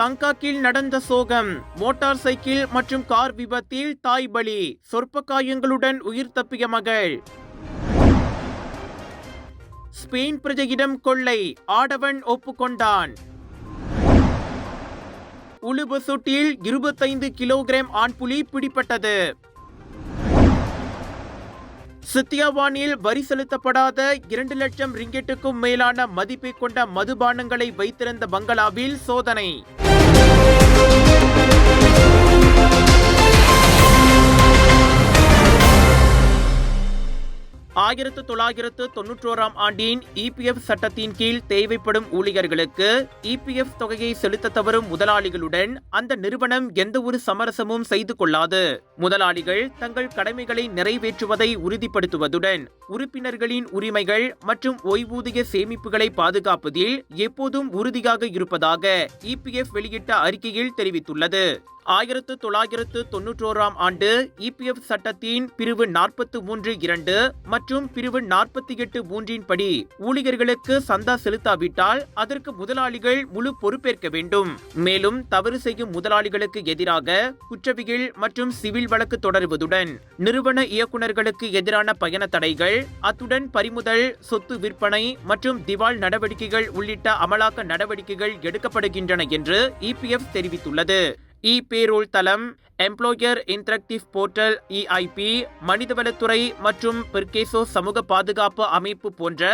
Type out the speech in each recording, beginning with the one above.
தங்காக்கில் நடந்த சோகம் motor cycle மற்றும் கார் விபத்தில் தாய் பலி சொற்ப காயங்களுடன் உயிர் தப்பிய மகள். ஸ்பெயின் பிரஜையிடம் கொள்ளை ஆடவன் ஒப்புக்கொண்டான். உளுபசுட்டில் இருபத்தைந்து கிலோகிராம் ஆண்புலி பிடிப்பட்டது சித்தியாவானியில் வரி செலுத்தப்படாத இரண்டு லட்சம் ரிங்கெட்டுக்கும் மேலான மதிப்பை கொண்ட மதுபானங்களை வைத்திருந்த பங்களாவில் சோதனை. ஆயிரத்து தொள்ளாயிரத்து தொன்னூற்றோராம் ஆண்டின் இபிஎஃப் சட்டத்தின் கீழ் தேவைப்படும் ஊழியர்களுக்கு இபிஎஃப் தொகையை செலுத்த தவறும் முதலாளிகளுடன் அந்த நிறுவனம் எந்த ஒரு சமரசமும் செய்து கொள்ளாது. முதலாளிகள் தங்கள் கடமைகளை நிறைவேற்றுவதை உறுதிப்படுத்துவதுடன் உறுப்பினர்களின் உரிமைகள் மற்றும் ஓய்வூதிய சேமிப்புகளை பாதுகாப்பதில் எப்போதும் உறுதியாக இருப்பதாக இபிஎஃப் வெளியிட்ட அறிக்கையில் தெரிவித்துள்ளது. ஆயிரத்து தொள்ளாயிரத்து தொன்னூற்றோராம் ஆண்டு இபிஎஃப் சட்டத்தின் பிரிவு நாற்பத்து மூன்று இரண்டு மற்றும் பிரிவு நாற்பத்தி எட்டு மூன்றின் படி ஊழியர்களுக்கு சந்தா செலுத்தாவிட்டால் அதற்கு முதலாளிகள் முழு பொறுப்பேற்க வேண்டும். மேலும் தவறு செய்யும் முதலாளிகளுக்கு எதிராக குற்றவியல் மற்றும் சிவில் வழக்கு தொடருவதுடன் நிறுவன இயக்குநர்களுக்கு எதிரான பயண தடைகள் அத்துடன் பறிமுதல் சொத்து விற்பனை மற்றும் திவால் நடவடிக்கைகள் உள்ளிட்ட அமலாக்க நடவடிக்கைகள் எடுக்கப்படுகின்றன என்று இபிஎஃப் தெரிவித்துள்ளது. இ பேரோல் தளம் எம்ப்ளாயர் இன்டராக்டிவ் போர்ட்டல் இஐபி மனிதவளத்துறை மற்றும் பெர்கேசோ சமூக பாதுகாப்பு அமைப்பு போன்ற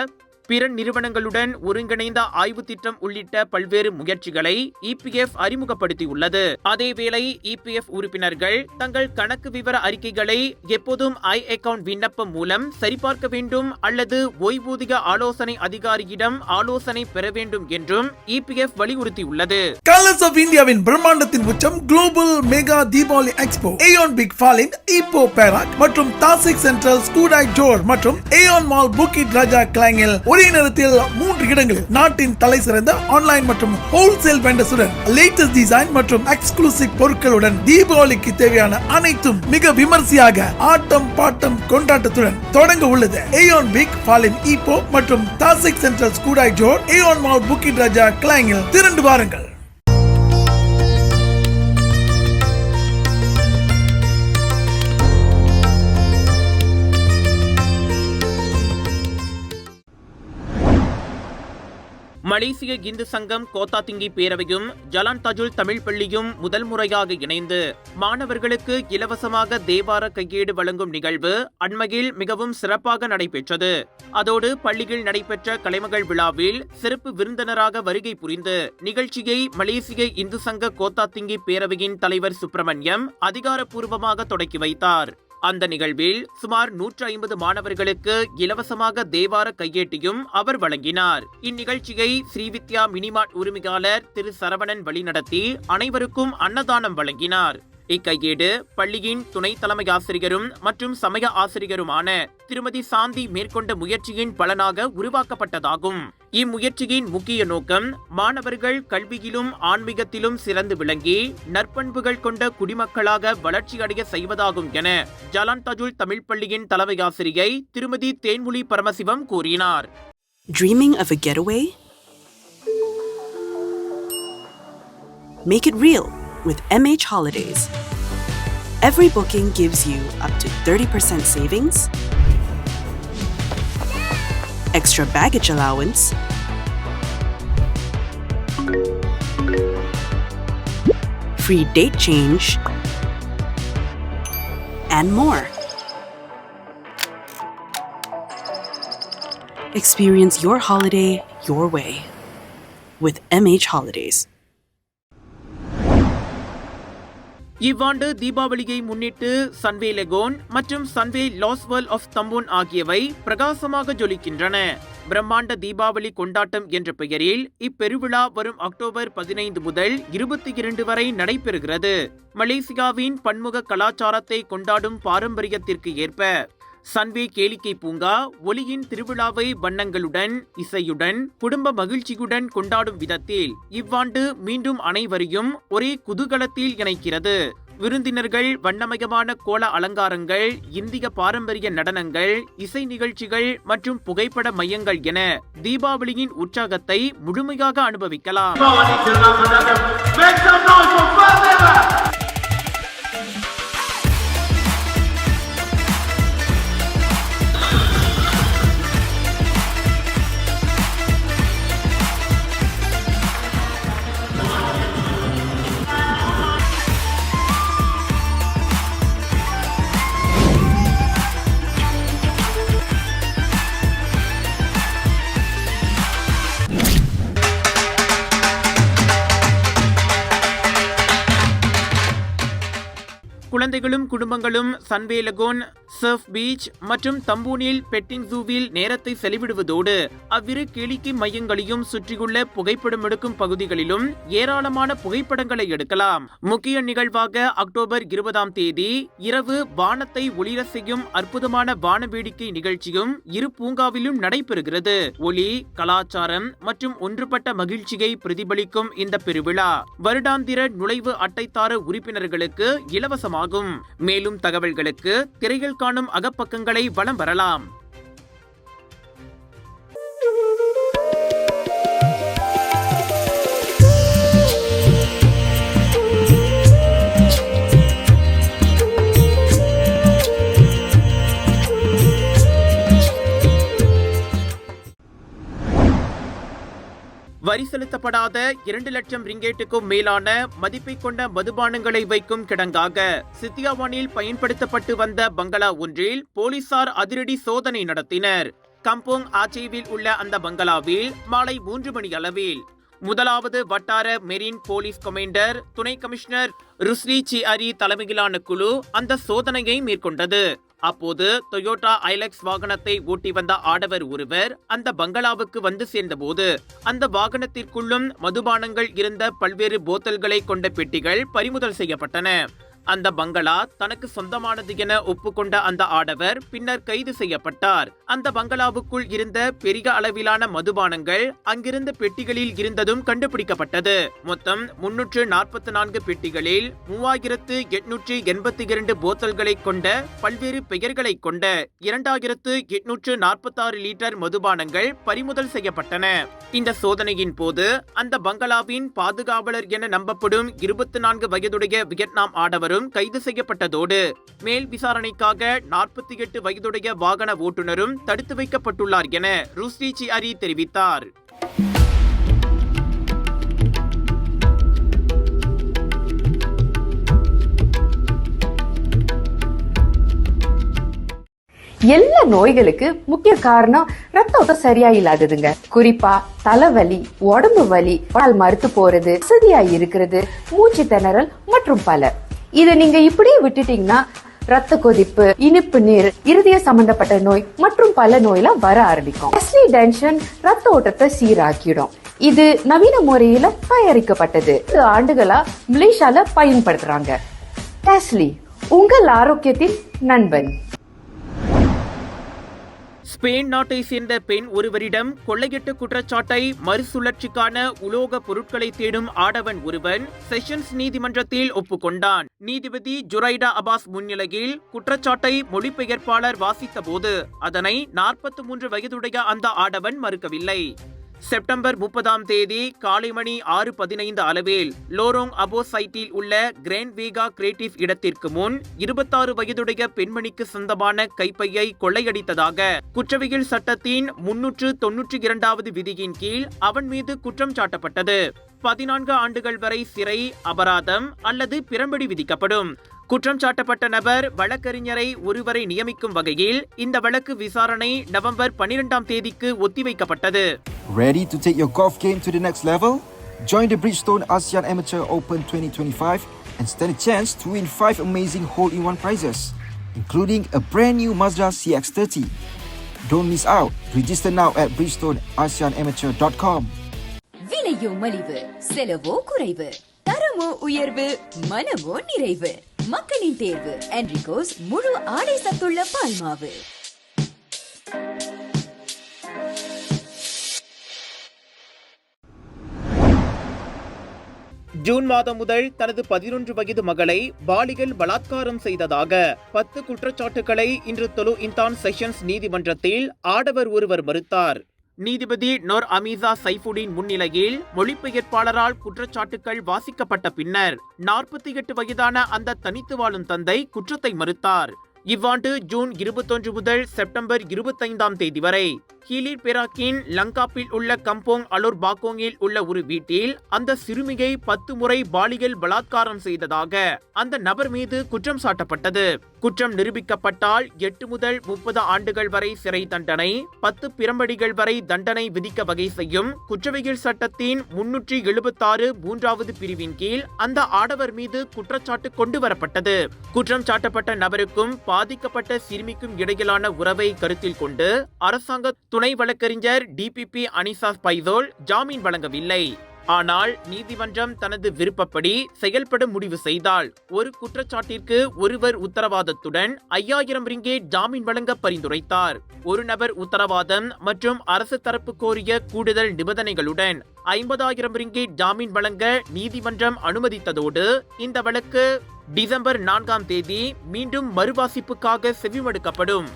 பிற நிறுவனங்களுடன் ஒருங்கிணைந்த ஆய்வு திட்டம் உள்ளிட்ட பல்வேறு முயற்சிகளை இபிஎஃப் அறிமுகப்படுத்தியுள்ளது. அதேவேளை இபிஎஃப் உறுப்பினர்கள் தங்கள் கணக்கு விவர அறிக்கைகளை எப்போதும் ஐ அக்கவுண்ட் விண்ணப்பம் மூலம் சரிபார்க்க வேண்டும் அல்லது ஓய்வூதிய ஆலோசனை அதிகாரியிடம் ஆலோசனை பெற வேண்டும் என்றும் இபிஎஃப் வலியுறுத்தியுள்ளது. கலர்ஸ் ஆஃப் இந்தியாவின் பிரம்மாண்டத்தின் உச்சம் global mega Deepavali expo AEON big fallen இப்போ பேராக் மற்றும் தாசிக் சென்ட்ரல் ஸ்கூடாய் ஜோர் மற்றும் ஏயோன் மால் புக்கிட் ராஜா கிளாங்கில் ஒரே நேரத்தில் மூன்று இடங்களில் நாட்டின் தலை சிறந்த ஆன்லைன் மற்றும் ஹோல்சேல் வெண்டர்ஸுடன் லேட்டஸ்ட் டிசைன் மற்றும் எக்ஸ்க்ளூசிவ் பொருட்களுடன் தீபாவளிக்கு தேவையான அனைத்தும் மிக விமர்சையாக ஆட்டம் பாட்டம் கொண்டாட்டத்துடன் தொடங்க உள்ளது. ஏயோன் பிக் பாலின் ஈப்போ மற்றும் Tasik Central Skudai Johor Aeon Mall புக்கின் Raja கிளாங்கில் திரண்டு வாருங்கள். மலேசிய இந்து சங்கம் கோத்தாத்திங்கி பேரவையும் ஜலான் தஜுல் தமிழ் பள்ளியும் முதல் முறையாக இணைந்து மாணவர்களுக்கு இலவசமாக தேவார கையேடு வழங்கும் நிகழ்வு அண்மையில் மிகவும் சிறப்பாக நடைபெற்றது. அதோடு பள்ளியில் நடைபெற்ற கலைமகள் விழாவில் சிறப்பு விருந்தினராக வருகை புரிந்து நிகழ்ச்சியை மலேசிய இந்து சங்க கோத்தாத்திங்கி பேரவையின் தலைவர் சுப்பிரமணியம் அதிகாரப்பூர்வமாக தொடக்கி வைத்தார். அந்த நிகழ்வில் சுமார் நூற்று ஐம்பது மாணவர்களுக்கு இலவசமாக தேவார கையேட்டியும் அவர் வழங்கினார். இந்நிகழ்ச்சியை ஸ்ரீவித்யா மினிமார்ட் உரிமையாளர் திரு சரவணன் வழிநடத்தி அனைவருக்கும் அன்னதானம் வழங்கினார். இக்கையேடு பள்ளியின் துணை தலைமை ஆசிரியரும் மற்றும் சமய ஆசிரியருமான திருமதி சாந்தி மேற்கொண்ட முயற்சியின் பலனாக உருவாக்கப்பட்டதாகும். இம்முயற்சியின் முக்கிய நோக்கம் மாணவர்கள் கல்வியிலும் ஆன்மீகத்திலும் சிறந்து விளங்கி நற்பண்புகள் கொண்ட குடிமக்களாக வளர்ச்சியடைய செய்வதாகும் என ஜலான் தஜுல் தமிழ் பள்ளியின் தலைமை ஆசிரியை திருமதி தேன்மொழி பரமசிவம் கூறினார். Dreaming of a getaway? Make it real. With MH Holidays. Every booking gives you up to 30% savings, extra baggage allowance, free date change, and more. Experience your holiday your way with MH Holidays. இவ்வாண்டு தீபாவளியை முன்னிட்டு Sunway லெகோன் மற்றும் Sunway லாஸ்வல் of Tambun ஆகியவை பிரகாசமாக ஜொலிக்கின்றன. பிரம்மாண்ட தீபாவளி கொண்டாட்டம் என்ற பெயரில் இப்பெருவிழா வரும் அக்டோபர் பதினைந்து முதல் இருபத்தி இரண்டு வரை நடைபெறுகிறது. மலேசியாவின் பன்முக கலாச்சாரத்தை கொண்டாடும் பாரம்பரியத்திற்கு ஏற்ப சன்வே கேளிக்கை பூங்கா ஒளியின் திருவிழாவை வண்ணங்களுடன் இசையுடன் குடும்ப மகிழ்ச்சியுடன் கொண்டாடும் விதத்தில் இவ்வாண்டு மீண்டும் அனைவரையும் ஒரே குதூகலத்தில் இணைக்கிறது. விருந்தினர்கள் வண்ணமயமான கோல அலங்காரங்கள் இந்திய பாரம்பரிய நடனங்கள் இசை நிகழ்ச்சிகள் மற்றும் புகைப்பட மையங்கள் என தீபாவளியின் உற்சாகத்தை முழுமையாக அனுபவிக்கலாம். குழந்தைகளும் குடும்பங்களும் சன்வே லகோன் சர்ஃப் பீச் மற்றும் தம்பூனில் பெட்டிங் ஜூவில் நேரத்தை செலவிடுவதோடு அவ்விரு கேளிக்கை மையங்களையும் சுற்றியுள்ள புகைப்படம் எடுக்கும் பகுதிகளிலும் ஏராளமான புகைப்படங்களை எடுக்கலாம். முக்கிய நிகழ்வாக அக்டோபர் இருபதாம் தேதி இரவு வானத்தை ஒளிர செய்யும் அற்புதமான வான வேடிக்கை நிகழ்ச்சியும் இரு பூங்காவிலும் நடைபெறுகிறது. ஒளி கலாச்சாரம் மற்றும் ஒன்றுபட்ட மகிழ்ச்சியை பிரதிபலிக்கும் இந்த பெருவிழா. வருடாந்திர நுழைவு அட்டைத்தார உறுப்பினர்களுக்கு இலவசமாக ஆகும் மேலும் தகவல்களுக்கு திரையில் காணும் அகப்பக்கங்களை வலம் வரலாம். வரி செலுத்தப்படாத இரண்டு லட்சம் ரிங்கேட்டுக்கும் மேலான மதிப்பை கொண்ட மதுபானங்களை வைக்கும் கிடங்காக சித்தியாவானில் பயன்படுத்தப்பட்டு வந்த பங்களா ஒன்றில் போலீசார் அதிரடி சோதனை நடத்தினர். கம்போங் ஆச்சேவில் உள்ள அந்த பங்களாவில் மாலை மூன்று மணி அளவில் முதலாவது வட்டார மெரின் போலீஸ் கமாண்டர் துணை கமிஷனர் ருஸ்லி சிஅரி தலைமையிலான குழு அந்த சோதனையை மேற்கொண்டது. அப்போது டொயோட்டா ஐலக்ஸ் வாகனத்தை ஓட்டி வந்த ஆடவர் ஒருவர் அந்த பங்களாவுக்கு வந்து சேர்ந்தபோது அந்த வாகனத்திற்குள்ளும் மதுபானங்கள் இருந்த பல்வேறு போத்தல்களை கொண்ட பெட்டிகள் பறிமுதல் செய்யப்பட்டன. அந்த பங்களா தனக்கு சொந்தமானது என ஒப்புக்கொண்ட அந்த ஆடவர் பின்னர் கைது செய்யப்பட்டார். அந்த பங்களாவுக்குள் இருந்த பெரிய அளவிலான மதுபானங்கள் அங்கிருந்த பெட்டிகளில் இருந்ததும் கண்டுபிடிக்கப்பட்டது. மொத்தம் முன்னூற்று நாற்பத்தி நான்கு பெட்டிகளில் மூவாயிரத்து எட்நூற்று எண்பத்தி இரண்டு போத்தல்களை கொண்ட பல்வேறு பெயர்களை கொண்ட இரண்டாயிரத்து எட்நூற்று நாற்பத்தாறு லிட்டர் மதுபானங்கள் பறிமுதல் செய்யப்பட்டன. இந்த சோதனையின் போது அந்த பங்களாவின் பாதுகாவலர் என நம்பப்படும் இருபத்தி நான்கு வயதுடைய வியட்நாம் ஆடவரும் கைது செய்யப்பட்டதோடு மேல் விசாரணைக்காக நாற்பத்தி எட்டு வயதுடைய வாகன ஓட்டுநரும் தடுத்து வைக்கப்பட்டுள்ளார் என ருஸ்ரீச்சி அரி தெரிவித்தார். எல்லா நோய்களுக்கு முக்கிய காரணம் ரத்த ஓட்டம் சரியா இல்லாததுங்க குறிப்பா தலைவலி உடம்பு வலி மறுத்து போறது வசதியா இருக்கிறது மூச்சு திணறல் மற்றும் பல. இதை நீங்க இப்படியே விட்டுட்டீங்கன்னா ரத்த கொதிப்பு இனிப்பு நீர் இருதய சம்பந்தப்பட்ட நோய் மற்றும் பல நோயெல்லாம் வர ஆரம்பிக்கும். டெஸ்லி டென்ஷன் ரத்த ஓட்டத்தை சீராக்கிடும். இது நவீன முறையில தயாரிக்கப்பட்டது. இது ஆண்டுகளா மலேசியால பயன்படுத்துறாங்க. டெஸ்லி உங்கள் ஆரோக்கியத்தின் நண்பன். ஸ்பெயின் நாட்டை சேர்ந்த பெண் ஒருவரிடம் கொள்ளையிட்ட குற்றச்சாட்டை மறுசுழற்சிக்கான உலோக பொருட்களை தேடும் ஆடவன் ஒருவன் செஷன்ஸ் நீதிமன்றத்தில் ஒப்புக்கொண்டான். நீதிபதி ஜுரைடா அபாஸ் முன்னிலையில் குற்றச்சாட்டை மொழிபெயர்ப்பாளர் வாசித்தபோது அதனை நாற்பத்தி மூன்று வயதுடைய அந்த ஆடவன் மறுக்கவில்லை. செப்டம்பர் முப்பதாம் தேதி காலை மணி ஆறு பதினைந்து அளவில் லோரோங் அபோ சைட்டில் உள்ள கிராண்ட் வீகா கிரியேட்டிவ் இடத்திற்கு முன் இருபத்தாறு வயதுடைய பெண்மணிக்கு சொந்தமான கைப்பையை கொள்ளையடித்ததாக குற்றவியல் சட்டத்தின் முன்னூற்று தொன்னூற்றி இரண்டாவது விதியின் கீழ் அவன் மீது குற்றம் சாட்டப்பட்டது. பதினான்கு ஆண்டுகள் வரை சிறை அபராதம் அல்லது பிரம்படி விதிக்கப்படும் குற்றம் சாட்டப்பட்ட நபர் வழக்கறிஞரை ஒருவரை நியமிக்கும் வகையில் இந்த வழக்கு விசாரணை நவம்பர் பனிரெண்டாம் தேதிக்கு ஒத்திவைக்கப்பட்டது Ready to take your golf game to the next level? Join the Bridgestone ASEAN Amateur Open 2025 and stand a chance to win 5 amazing hole-in-one prizes, including a brand new Mazda CX-30. Don't miss out. Register now at bridgestoneasianamateur.com. விலையோ மலிவு செலவோ குறைவு. தரமோ உயர்வு மனமோ நிறைவு. மக்களின் தேர்வு என்ரிகோஸ் முழு ஆடை சத்துள்ள பால்மாவு. ஜூன் மாதம் முதல் தனது பதினொன்று வயது மகளை பாலிகள் பலாத்காரம் செய்ததாக பத்து குற்றச்சாட்டுகளை இன்று தொலு இந்தான் செஷன்ஸ் நீதிமன்றத்தில் ஆடவர் ஒருவர் மறுத்தார். நீதிபதி நொர் அமீசா சைஃபுடின் முன்னிலையில் மொழிபெயர்ப்பாளரால் குற்றச்சாட்டுகள் வாசிக்கப்பட்ட பின்னர் நாற்பத்தி எட்டு வயதான அந்த தனித்து வாழும் தந்தை குற்றத்தை மறுத்தார். இவ்வாண்டு ஜூன் இருபத்தொன்று முதல் செப்டம்பர் இருபத்தைந்தாம் தேதி வரை ஹீலிர் பெராக்கின் லங்காப்பில் உள்ள கம்போங் அலோர் பாக்கோங்கில் உள்ள ஒரு வீட்டில் அந்த சிறுமியை பத்து முறை பாலியல் பலாத்காரம் செய்ததாக அந்த நபர் மீது குற்றம் சாட்டப்பட்டது. குற்றம் நிரூபிக்கப்பட்டால் எட்டு முதல் முப்பது ஆண்டுகள் வரை சிறை தண்டனை பத்து பிரம்படிகள் வரை தண்டனை விதிக்க வகை செய்யும் குற்றவியல் சட்டத்தின் முன்னூற்றி எழுபத்தாறு மூன்றாவது பிரிவின் கீழ் அந்த ஆடவர் மீது குற்றச்சாட்டு கொண்டு வரப்பட்டது. குற்றம் சாட்டப்பட்ட நபருக்கும் பாதிக்கப்பட்ட சிறுமிக்கும் இடையிலான உறவை கருத்தில் கொண்டு அரசாங்க துணை வழக்கறிஞர் டிபிபி அனிசாஸ் பைசோல் ஜாமீன் வழங்கவில்லை. ஆனால் நீதிமன்றம் தனது விருப்பப்படி செயல்பட முடிவு செய்தால் ஒரு குற்றச்சாட்டிற்கு ஒருவர் உத்தரவாதத்துடன் ஐயாயிரம் ரிங்கேட் ஜாமீன் வழங்க பரிந்துரைத்தார். ஒரு நபர் உத்தரவாதம் மற்றும் அரசு தரப்பு கோரிய கூடுதல் நிபந்தனைகளுடன் ஐம்பதாயிரம் ரிங்கேட் ஜாமீன் வழங்க நீதிமன்றம் அனுமதித்ததோடு இந்த வழக்கு டிசம்பர் நான்காம் தேதி மீண்டும் மறுவாசிப்புக்காக செவிமடுக்கப்படும்.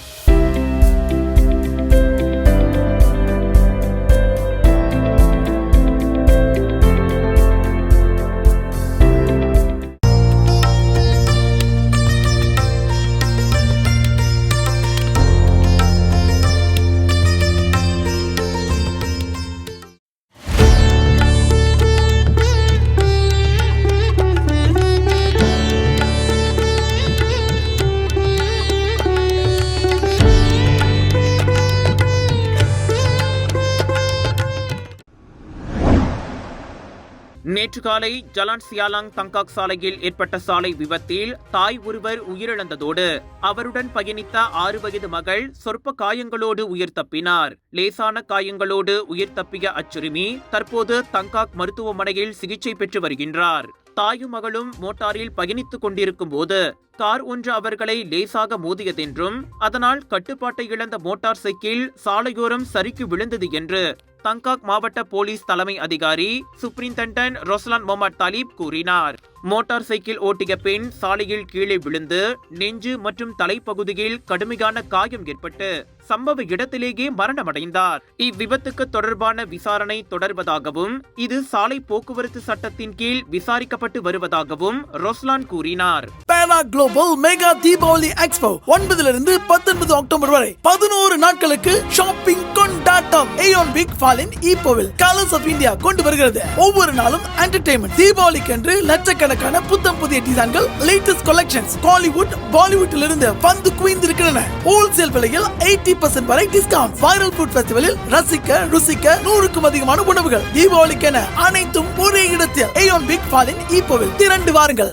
நேற்று காலை ஜலான் சியாலாங் தங்காக் சாலையில் ஏற்பட்ட சாலை விபத்தில் தாய் ஒருவர் உயிரிழந்ததோடு அவருடன் பயணித்த ஆறு வயது மகள் சொற்ப காயங்களோடு உயிர் தப்பினார். லேசான காயங்களோடு உயிர் தப்பிய அச்சுரிமி தற்போது தங்காக் மருத்துவமனையில் சிகிச்சை பெற்று வருகின்றார். தாயும் மகளும் மோட்டாரில் பயணித்துக் கொண்டிருக்கும் போது கார் ஒன்று அவர்களை லேசாக மோதியதென்றும் அதனால் கட்டுப்பாட்டை இழந்த மோட்டார் சைக்கிள் சாலையோரம் சரிக்கு விழுந்தது என்று தங்காக் மாவட்ட போலீஸ் தலைமை அதிகாரி சுப்ரிண்டன்டன் ரொஸ்லான் மொஹமட் தாலிப் கூறினார். மோட்டார் சைக்கிள் ஓட்டிய பெண் சாலையில் கீழே விழுந்து நெஞ்சு மற்றும் தலைப்பகுதியில் கடுமையான காயம் ஏற்பட்டு சம்பவ இடத்திலேயே மரணமடைந்தார். இவ்விபத்துக்கு தொடர்பான விசாரணை தொடர்வதாகவும் இது சாலை போக்குவரத்து சட்டத்தின் கீழ் விசாரிக்கப்பட்டு வருவதாகவும் ரொஸ்லான் கூறினார். பேரா குளோபல் மெகா தீபாவளி எக்ஸ்போ ஒன்பதுல இருந்து பத்தொன்பது அக்டோபர் வரை பதினோரு நாட்களுக்கு ஷாப்பிங் கொண்டாட்டம் ஏயோன் பிக் ஃபாலின் ஈப்போவில் கலர்ஸ் ஆஃப் இந்தியா கொண்டு வருகிறது. ஒவ்வொரு நாளும் என்டர்டைன்மெண்ட் தீபாவளிக்கு என்று லட்சக்கணக்கான புத்தம் புதிய டிசைன்கள் லேட்டஸ்ட் கலெக்ஷன்ஸ் காலிவுட் பாலிவுட்ல இருந்து வந்து குவிந்திருக்கின்றன. ஹோல்சேல் விலையில் எயிட்டி பர்சன்ட் வரை டிஸ்கவுண்ட் வைரல் ஃபுட் ஃபெஸ்டிவலில் ரசிக்க ருசிக்க நூறுக்கும் அதிகமான உணவுகள். தீபாவளிக்கென அனைத்தும் ஒரே இடத்தில். ஏயோன் பிக் ஃபாலின் ஈப்போவில் திரண்டு வாருங்கள்.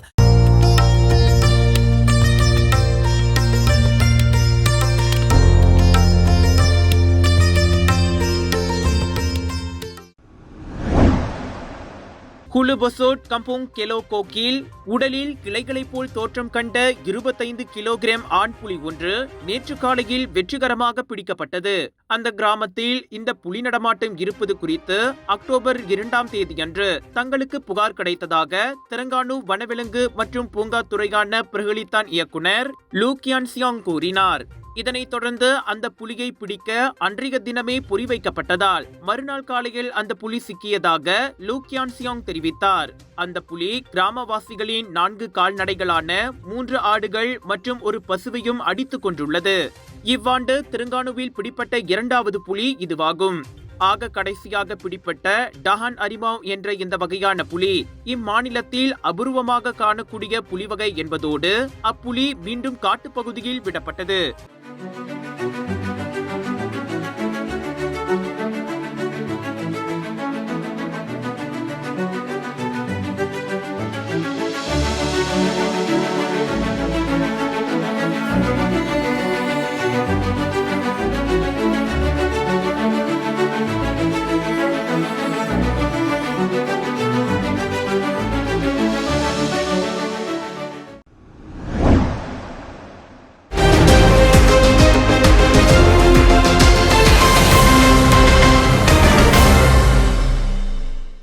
குலுபொசோட் கம்போங் கெலோ கோக்கில் உடலில் கிளைகளைப் போல் தோற்றம் கண்ட இருபத்தைந்து கிலோகிராம் ஆண் புலி ஒன்று நேற்று காலையில் வெற்றிகரமாக பிடிக்கப்பட்டது. அந்த கிராமத்தில் இந்த புலி நடமாட்டம் இருப்பது குறித்து அக்டோபர் இரண்டாம் தேதியன்று தங்களுக்கு புகார் கிடைத்ததாக தெலங்கானு வனவிலங்கு மற்றும் பூங்கா துறையான பிரகலித்தான் இயக்குனர் லூக்கியான் சியாங் கூறினார். இதனைத் தொடர்ந்து அந்த புலியை பிடிக்க அன்றைய தினமே பொறி வைக்கப்பட்டதால் மறுநாள் காலையில் அந்த புலி சிக்கியதாக லூக்கியான் சியாங் தெரிவித்தார். அந்த புலி கிராமவாசிகளின் நான்கு கால்நடைகளான மூன்று ஆடுகள் மற்றும் ஒரு பசுவையும் அடித்துக் கொண்டுள்ளது இவ்வாண்டு திருங்கானுவில் பிடிப்பட்ட இரண்டாவது புலி இதுவாகும். ஆக கடைசியாக பிடிப்பட்ட டஹான் அரிமாவ் என்ற இந்த வகையான புலி இம்மாநிலத்தில் அபூர்வமாக காணக்கூடிய புலி வகை என்பதோடு அப்புலி மீண்டும் காட்டுப்பகுதியில் விடப்பட்டது.